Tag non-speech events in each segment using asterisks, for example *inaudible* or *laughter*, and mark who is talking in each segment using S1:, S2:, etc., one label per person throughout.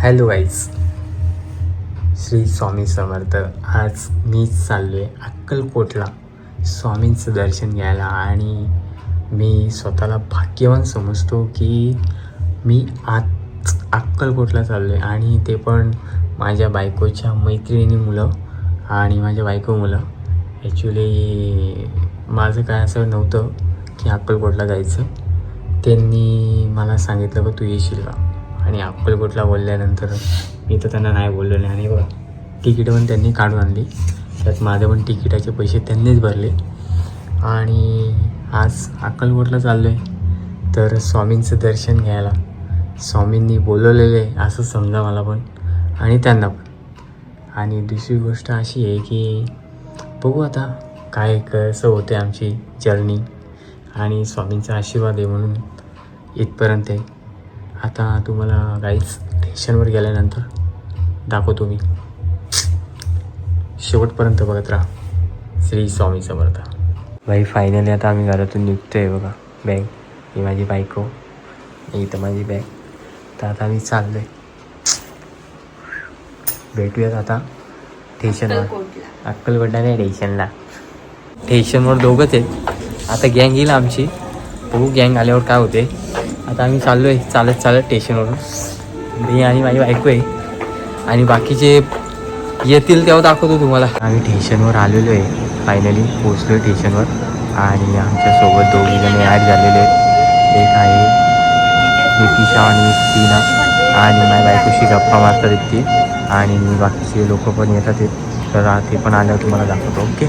S1: Hello आईज श्री स्वामी समर्थ. आज मीच चाललो आहे अक्कलकोटला. स्वामींचं दर्शन घ्यायला आणि मी स्वतःला भाग्यवान समजतो की मी आज अक्कलकोटला चाललो आहे आणि ते पण माझ्या बायकोच्या मैत्रिणी मुलं आणि माझ्या बायको मुलं. ॲक्च्युली माझं काय असं नव्हतं की अक्कलकोटला जायचं. त्यांनी मला सांगितलं का तू येशील का? आणि अक्कलकोटला बोलल्यानंतर मी तर त्यांना नाही बोललो नाही आणि बघा तिकीट पण त्यांनी काढून आणली. त्यात माझे पण तिकिटाचे पैसे त्यांनीच भरले. आणि आज अक्कलकोटला चाललो आहे तर स्वामींचं दर्शन घ्यायला. स्वामींनी बोलवलेलं आहे असं समजा मला पण. आणि त्यांना पण. आणि दुसरी गोष्ट अशी आहे की बघू आता काय कसं होते आमची जर्नी. आणि स्वामींचा आशीर्वाद आहे म्हणून इथपर्यंत आहे. आता तुम्हाला गाईच स्टेशनवर गेल्यानंतर दाखवतो मी. शेवटपर्यंत बघत राहा. श्री स्वामी समर्थ. बाई फायनली आता आम्ही घरातून निघतो आहे बघा. बॅग ही माझी बायको. ही तर माझी बॅग तर आता आम्ही चाललो आहे भेटूयात आता. स्टेशनवर अक्कलकोटला. नाही स्टेशनला स्टेशनवर दोघंच आहेत. आता गँग येईल आमची. बघू गँग आल्यावर काय होते आता आम्ही चाललो आहे चालत चालत स्टेशनवरून मी आणि माझी बायको आहे. आणि बाकीचे येतील तेव्हा दाखवतो तुम्हाला. आम्ही स्टेशनवर आलेलो आहे. फायनली पोचलो आहे स्टेशनवर आणि आमच्यासोबत दोघी जण ॲड झालेले आहेत. एक आहे नितिशा आणि टीना आणि माझ्या बायकोशी गप्पा मारतात आहेत ती आणि बाकीचे लोक पण येतात. आहेत तर ते पण आल्यावर तुम्हाला दाखवतो ओके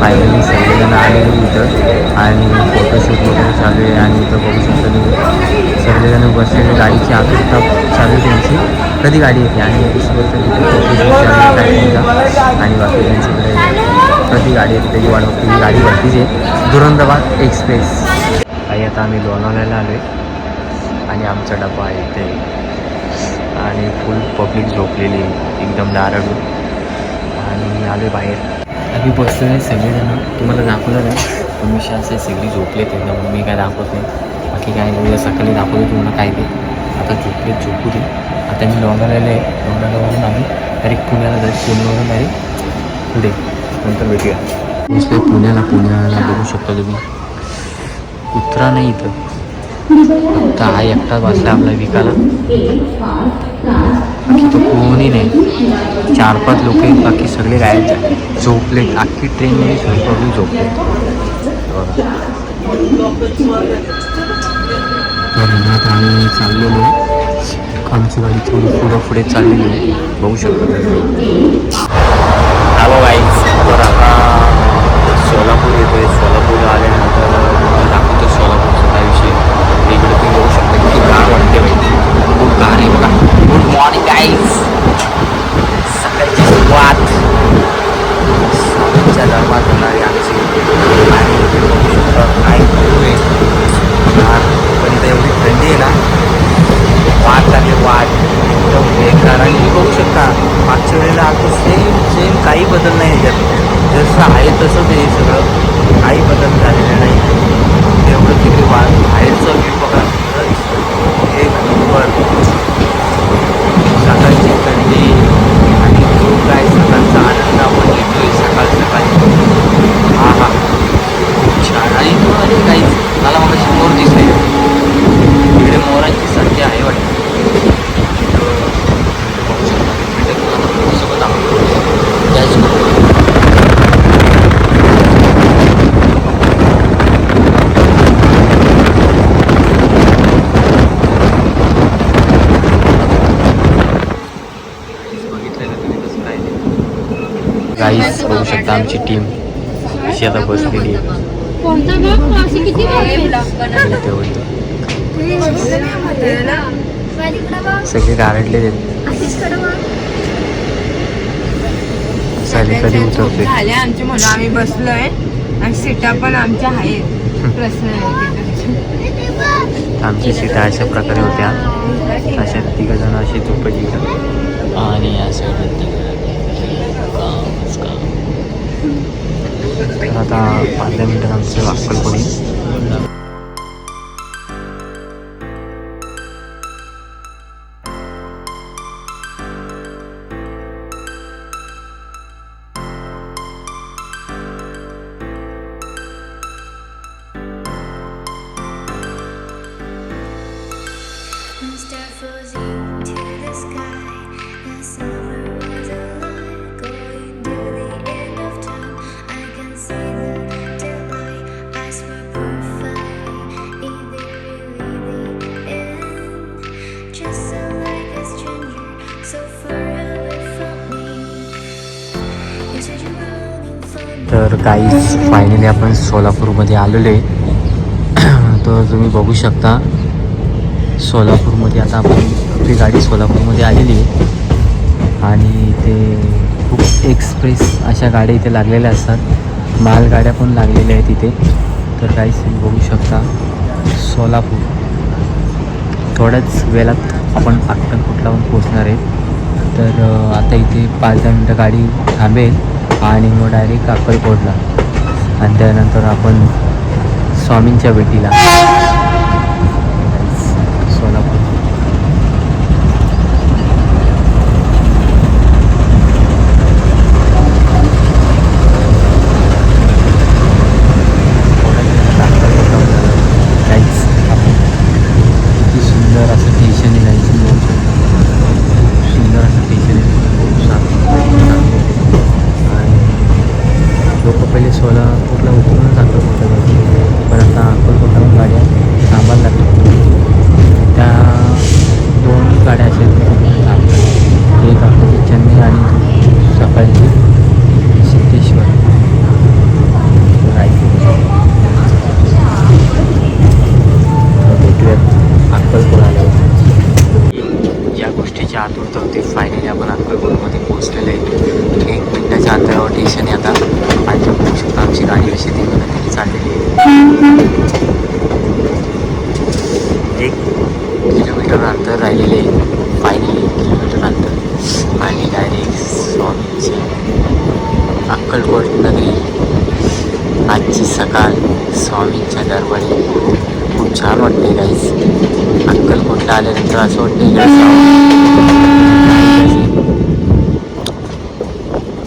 S1: फायनली सगळेजण आलेले. इथं आणि फोटोशूट वगैरे चालू आहे आणि इथं बघू शकतो तुम्ही सगळेजण बसलेले गाडीची आतुरता चालू त्यांची. कधी गाडी येते? आणि दुसरी गोष्ट तिथे आणि बाकी त्यांच्याकडे कधी गाडी येते त्याची वाट बघते. ही गाडी भरतीच आहे. दुरंदाबाद एक्सप्रेस. आई आता आम्ही लोणावळ्याला आलो आहे आणि आमचा डबा आहे इथे. आणि फुल पब्लिक झोपलेली एकदम दाराडू आणि मी आलो बाहेर. आम्ही बसलो आहे सगळेजण. तुम्हाला दाखवलं नाही. उमेश असे सगळी झोपले ते. म्हणून मी काय दाखवत नाही. बाकी काय नाही. उद्या सकाळी दाखवतो तुम्हाला काय ते. आता झोपले झोपू दे. आता मी लोणावळ्याला आहे लोणावळ्यावरून आम्ही डायरेक्ट पुण्याला जाईल पुण्यावरून डायरेक्ट पुढे. नंतर भेटूया. नुसते पुण्याला पुण्याला बघू शकता तुम्ही. कुत्रा नाही इथं. आता हा एकटा बसला आपला विकाला बाकी तो कोणी नाही. चार पाच लोक आहेत. बाकी सगळे गायब झोपले अख्खी ट्रेनमध्ये सगळी पब्लिक झोपले तर आता आम्ही चाललेलो आमची गाडी थोडी पुढं पुढे चाललेली आहे. बघू शकतो. हॅलो गाईज तर आता सोलापूर येतोय. सोलापूर आल्यानंतर दाखवतो सोलापूरचा काय विषय. इकडे तुम्ही बघू शकता किती गार वाटते बाई. खूप गार आहे बघा. गुड मॉर्निंग गाईज सकाळची सुरुवात स्वामींच्या धर्मात होणारी आमची आणि इकडे बघू शकता काय सुरू आहे गार. पण इथं एवढी थंडी आहे ना वाट झाली वाट एकदम बेकार आणि तुम्ही बघू शकता मागच्या वेळेला आता सेम सेम काही बदल नाही याच्यात जसं आहे तसंच आहे सगळं काही बदल झालेला नाही तेवढं तिकडे वा बाहेरचं व्ह्यू बघा खरंच एक नंबर सकाळची थंडी आणि जो काय सकाळचा आनंद आपण घेतोय सकाळ सकाळी हा हा खूप छान आणि अरे काही मला मग मोर दिसले इकडे मोरांची संख्या आहे वाटतं तर बघू शकता. भेटेल तुम्हाला तुमच्यासोबत आपण. त्याच बरोबर. गाईस बघू शकता आमची टीम अशी आता बसलेली. सगळे गारडले साली कधी उतरते
S2: झाले आमचे म्हणून आम्ही बसलोय. आणि सीटा पण आमच्या आहेत. प्रश्न
S1: आमची सीटा अशा प्रकारे होत्या. अशा तिघ जण अशी झोपायची आणि या साईडला तर आता पाच दहा मिनिटात आमचं काहीच. फायनली आपण सोलापूरमध्ये आलेलो आहे. *clears throat* तर तुम्ही बघू शकता सोलापूरमध्ये आता आपण आपली गाडी सोलापूरमध्ये आलेली आहे. आणि ते खूप एक्सप्रेस अशा गाड्या इथे लागलेल्या असतात. मालगाड्या पण लागलेल्या आहेत इथे. तर काहीच तुम्ही बघू शकता सोलापूर. थोड्याच वेळात आपण अक्कलकोटला पोहोचणार आहे. तर आता इथे पाच दहा मिनटं गाडी थांबेल. आणि मग डायरेक्ट अक्कलकोटला आणि त्यानंतर आपण स्वामींच्या भेटीला सोलापूर काहीच आपण किती सुंदर असं स्टेशन आहे जायचं बघू शकतो खूप सुंदर असं स्टेशन आहे खूप साफ आणि लोक पहिले सोलापूरला उतरूनच अक्कलकोटला जायचे पण आता अक्कलकोटाहून गाड्या थांबायला लागतात त्या दोन गाड्या असेल एक आपली चेन्नई आणि सकाळची सिद्धेश्वर. भेटूयात अक्कलकोट आल्यावर ज्या गोष्टीची आतुरता होती. फायनली आपण अक्कलकोटमध्ये पोहोचलेलं आहे. एक मिनटाच्या अंतरावर स्टेशन आहे आता आणि तुम्ही बघू शकता आमची गाडी अशी ती चाललेली आहे. एक किलोमीटर अंतर राहिलेले आहे. फायनली एक किलोमीटर अंतर. आणि डायरेक्ट स्वामीची अक्कलकोट नगरी. आजची सकाळ स्वामींच्या दरबारी. खूप छान वाटते गाईस अक्कलकोटला आल्यानंतर असं वाटते इकडे जावं.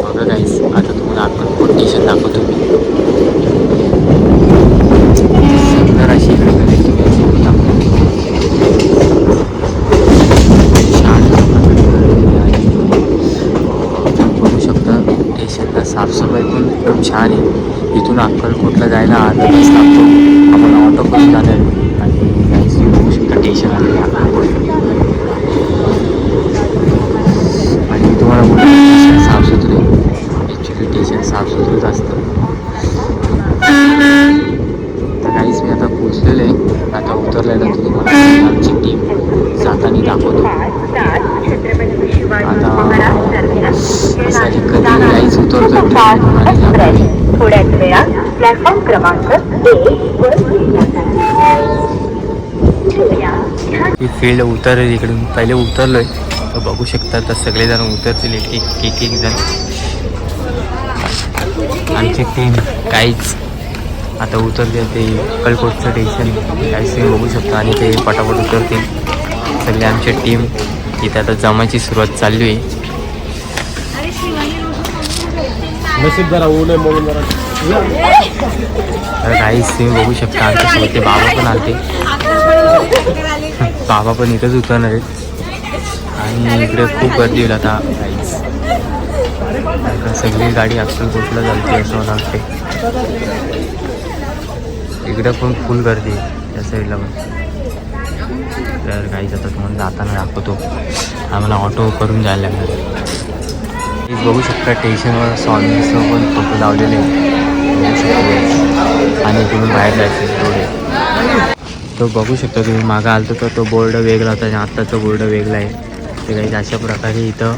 S1: बघा गाईस आता तुम्हाला अक्कलकोट स्टेशन दाखवतो मी सुंदर अशी इकडे नदी तुम्ही अशी बघू दाखवतो. छान प्रकारे आहे. तुम्ही बघू शकता स्टेशनला साफसफाई पण एकदम छान आहे इथून अक्कलकोटला जायला अर्धा तास लागतो आपण ऑटो करून जाणार आहे. आणि गाईस तुम्ही बघू शकता स्टेशन आलेलं आहे. आणि मी तुम्हाला बोलतो स्टेशन साफसुथरे ॲक्च्युली स्टेशन साफसुथरंच असतं तर काहीच मी आता पोचलेलो आहे आता उतरल्यानंतर तुम्हाला आमची टीम जाताना दाखवतो आता असं आहे, कधी काहीच उतरतो ट्रेन आणि जातो
S3: थोड्याच वेळात प्लॅटफॉर्म क्रमांक एक वर
S1: ही फील्ड उतरेल इकडून. पहिले उतरलो आहे तर बघू शकता तर सगळेजण उतरतील एक एक एक एक जण. आमची टीम काहीच आता उतरते ते अक्कलकोटचं स्टेशन काहीच तुम्ही बघू शकता. आणि ते पटापट उतरतील. सगळे आमची टीम इथे आता जमायची सुरुवात चालली आहे. काहीच तुम्ही बघू शकता. आमच्यासोबत ते बाबा पण आलते. बाबा पण इथंच उतरणार आहेत. आणि इकडे खूप गर्दी होईल आता. आता सगळी गाडी अक्कलकोटला चालते असं मला वाटते इकडे पण फुल गर्दी आहे त्या साईडला पण. तर काही जातात म्हणून जाताना दाखवतो. आम्हाला ऑटो करून जायला लागणार प्लीज बघू शकता टेन्शनवर स्वामीचं पण फोटो लावलेले आहे. आणि तुम्ही बाहेर जायचे थोडे तो बघू शकता तुम्ही. मागं आलतो तर तो बोर्ड वेगळा होता आणि आत्ताचा बोर्ड वेगळा आहे. ते काही अशा प्रकारे इथं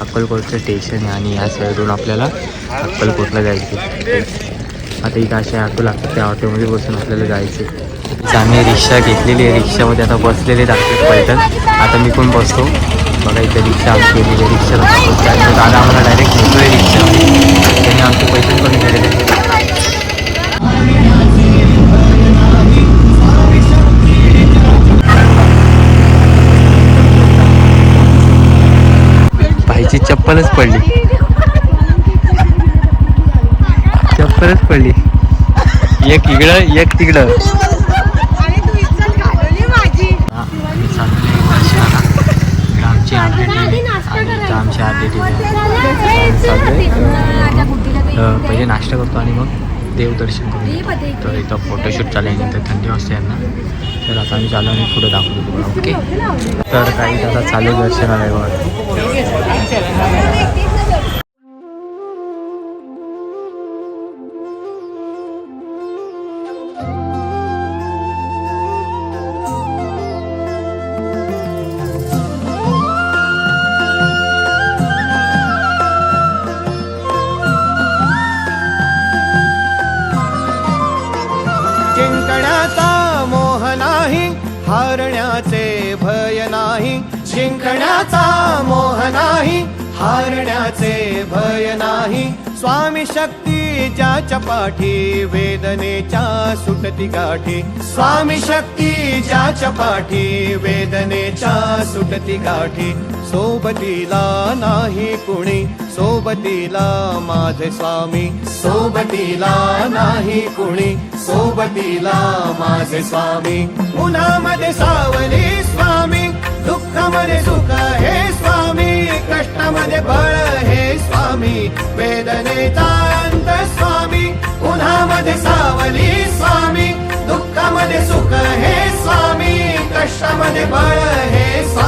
S1: अक्कलकोटचं स्टेशन आहे आणि या साईडून आपल्याला अक्कलकोटला जायचं आता इथं असे ऑटो लागतात. त्या ऑटोमध्ये बसून आपल्याला जायचं आम्ही रिक्षा घेतलेली आहे. रिक्षामध्ये आता बसलेले दाखवत पैठण आता मी पण बसतो. बघा इथे रिक्षा आमची रिक्षा रिक्षाला दादा आम्हाला डायरेक्ट घेतो आहे रिक्षा. त्यांनी आमचे पैठण पण केलेले पडली. चप्पलच पडली. एक इकडं एक तिकडं. आमची आरती पहिले नाश्ता करतो आणि मग देवदर्शन करतो तर इथं फोटोशूट चालेल इथं थंडी वाजते यांना. तर आता आम्ही चालू आणि पुढे दाखवतो तुम्हाला. ओके तर काही आता चालू दर्शनाला आहे
S4: जिंकण्याचा मोह नाही हारण्याचे भय नाही. स्वामी शक्तीच्या चपाठी वेदनेच्या सुटती गाठी स्वामी शक्तीच्या चपाठी वेदनेच्या सुटती गाठी सोबतीला नाही कुणी सोबतीला माझे स्वामी. सोबतीला नाही कुणी सोबतीला माझे स्वामी. उन्हामध्ये सावली स्वामी. दुःखामध्ये सुख हे स्वामी कष्टामध्ये बळ हे स्वामी. वेदनेचा अंत स्वामी उन्हामध्ये सावली स्वामी. दुःखामध्ये सुख हे स्वामी कष्टामध्ये बळ हे स्वामी.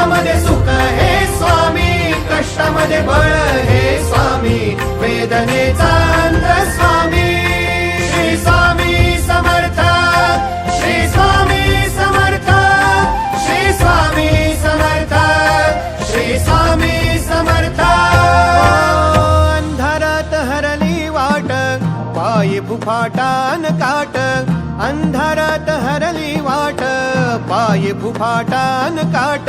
S4: दुःखामध्ये सुख हे स्वामी कष्टामध्ये बळ हे स्वामी वेदनेचा अंत स्वामी. श्री स्वामी समर्थ श्री स्वामी समर्थ श्री स्वामी समर्थ श्री स्वामी समर्थ. अंधारात हरली वाट पायी फुफाटान काट. अंधारात हरली वाट पाय फुफाटान काट.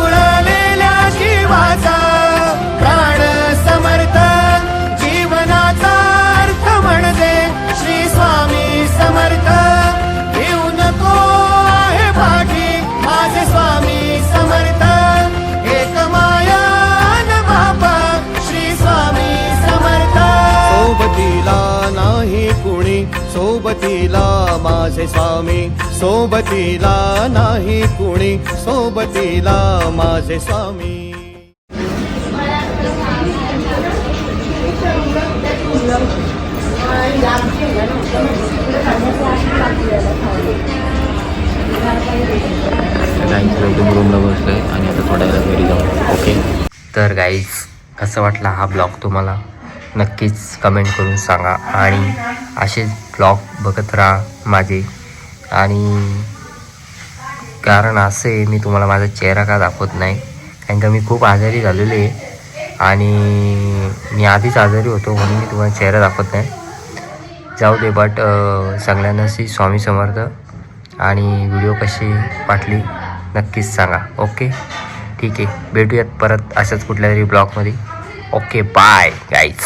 S4: माझे स्वामी सोबतीला नाही कुणी सोबतीला माझे स्वामी.
S1: रूमला बसलोय आणि आता थोड्या वेळा घरी जाऊ. ओके तर गाईज कसं वाटला हा ब्लॉग तुम्हाला? नक्कीच कमेंट करून सांगा. आणि असेच ब्लॉग बघत राहा माझे. आणि कारण असं आहे मी तुम्हाला माझा चेहरा का दाखवत नाही? कारण का मी खूप आजारी झालेलो आहे. आणि मी आधीच आजारी होतो म्हणून मी तुम्हाला चेहरा दाखवत नाही. जाऊ दे बट सगळ्यांना श्री स्वामी समर्थ. आणि व्हिडिओ कशी वाटली नक्कीच सांगा. ओके ठीक आहे. भेटूयात परत अशाच कुठल्या तरी ब्लॉगमध्ये ओके बाय गाईज